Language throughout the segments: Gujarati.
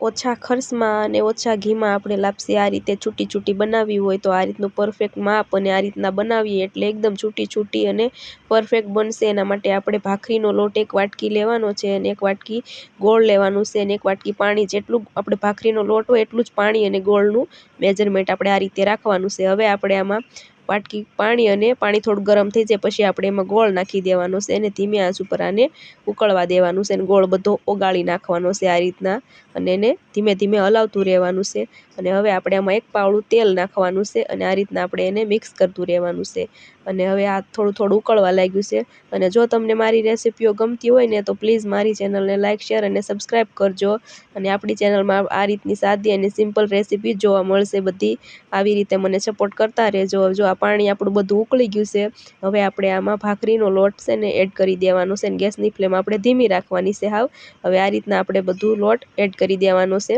ઓછા ખર્ચમાં અને ઓછા ઘીમાં આપણે લાપસી આ રીતે છૂટી છૂટી બનાવવી હોય તો આ રીતનું પરફેક્ટ માપ અને આ રીતના બનાવીએ એટલે એકદમ છૂટી છૂટી અને પરફેક્ટ બનશે. એના માટે આપણે ભાખરીનો લોટ એક વાટકી લેવાનો છે અને એક વાટકી ગોળ લેવાનું છે અને એક વાટકી પાણી જેટલું આપણે ભાખરીનો લોટ હોય એટલું જ પાણી અને ગોળનું મેજરમેન્ટ આપણે આ રીતે રાખવાનું છે. હવે આપણે આમાં વાટકી પાણી અને પાણી થોડું ગરમ થઈ જાય પછી આપણે એમાં ગોળ નાખી દેવાનો છે અને ધીમે આંચ ઉપર આને ઉકળવા દેવાનું છે અને ગોળ બધો ઓગાળી નાખવાનો છે આ રીતના અને એને ધીમે ધીમે હલાવતું રહેવાનું છે અને હવે આપણે આમાં એક પાવડું તેલ નાખવાનું છે અને આ રીતના આપણે એને મિક્સ કરતું રહેવાનું છે અને હવે આ થોડું થોડું ઉકળવા લાગ્યું છે અને જો તમને મારી રેસીપીઓ ગમતી હોય ને તો પ્લીઝ મારી ચેનલને લાઇક શેર અને સબસ્ક્રાઈબ કરજો અને આપણી ચેનલમાં આ રીતની સાદી અને સિમ્પલ રેસીપી જોવા મળશે બધી. આવી રીતે મને સપોર્ટ કરતા રહેજો. જો આ પાણી આપણું બધું ઉકળી ગયું છે, હવે આપણે આમાં ભાખરીનો લોટ છે ને એડ કરી દેવાનો છે અને ગેસની ફ્લેમ આપણે ધીમી રાખવાની છે હાવ. હવે આ રીતના આપણે બધું લોટ એડ કરી દેવાનો છે.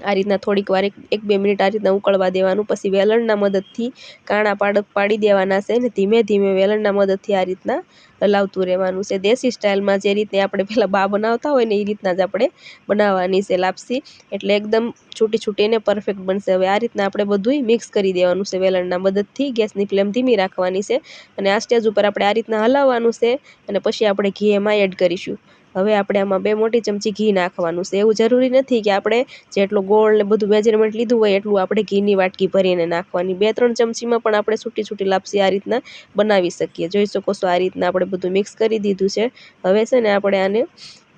આ રીતના થોડીક વાર એક બે મિનિટ આ રીતના ઉકળવા દેવાનું, પછી વેલણના મદદથી કાણા પાડ, પાડી દેવાના છે ને ધીમે ધીમે વેલણના મદદથી આ રીતના હલાવતું રહેવાનું છે. દેશી સ્ટાઇલમાં જે રીતે આપણે પહેલાં બા બનાવતા હોય ને એ રીતના જ આપણે બનાવવાની છે લાપસી. એટલે એકદમ છૂટી છૂટીને પરફેક્ટ બનશે. હવે આ રીતના આપણે બધુંય મિક્સ કરી દેવાનું છે વેલણના મદદથી. ગેસની ફ્લેમ ધીમી રાખવાની છે અને આ સ્ટેજ ઉપર આપણે આ રીતના હલાવવાનું છે અને પછી આપણે ઘી એમાં એડ કરીશું. હવે આપણે આમાં બે મોટી ચમચી ઘી નાખવાનું છે. એવું જરૂરી નથી કે આપણે જેટલું ગોળ ને બધું મેજરમેન્ટ લીધું હોય એટલું આપણે ઘીની વાટકી ભરીને નાખવાની. બે ત્રણ ચમચીમાં પણ આપણે છૂટી છૂટી લાપસી આ રીતના બનાવી શકીએ. જોઈ શકો છો આ રીતના આપણે બધું મિક્સ કરી દીધું છે. હવે છે ને આપણે આને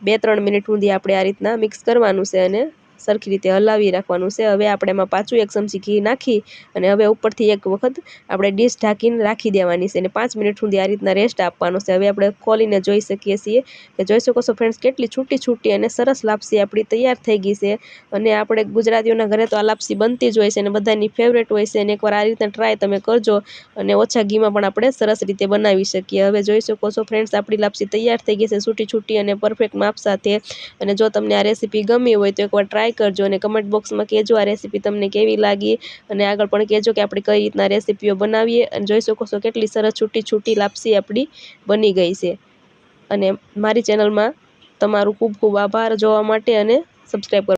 બે ત્રણ મિનિટ સુધી આપણે આ રીતના મિક્સ કરવાનું છે અને સરખી રીતે હલાવી રાખવાનું છે. હવે આપણે એમાં પાછું એક ચમચી ઘી નાખી અને હવે ઉપરથી એક વખત આપણે ડીશ ઢાંકીને રાખી દેવાની છે અને પાંચ મિનિટ સુધી આ રીતના રેસ્ટ આપવાનો છે. હવે આપણે ખોલીને જોઈ શકીએ છીએ કે જોઈ શકો છો ફ્રેન્ડ્સ કેટલી છૂટી છૂટી અને સરસ લાપસી આપણી તૈયાર થઈ ગઈ છે અને આપણે ગુજરાતીઓના ઘરે તો આ લાપસી બનતી જ હોય છે અને બધાની ફેવરેટ હોય છે અને એકવાર આ રીતના ટ્રાય તમે કરજો અને ઓછા ઘીમાં પણ આપણે સરસ રીતે બનાવી શકીએ. હવે જોઈ શકો છો ફ્રેન્ડ્સ આપણી લાપસી તૈયાર થઈ ગઈ છે છૂટી છૂટી અને પરફેક્ટ માપ સાથે અને જો તમને આ રેસીપી ગમી હોય તો એકવાર ટ્રાય કરજો અને કમેન્ટ બોક્સમાં કહેજો આ રેસીપી તમને કેવી લાગી અને આગળ પણ કહેજો કે આપણે કઈ રીતના રેસીપીઓ બનાવીએ અને જોઈ શકો છો કેટલી સરસ છૂટી છૂટી લાપસી આપણી બની ગઈ છે. અને મારી ચેનલમાં તમારું ખૂબ ખૂબ આભાર જોવા માટે અને સબસ્ક્રાઈબ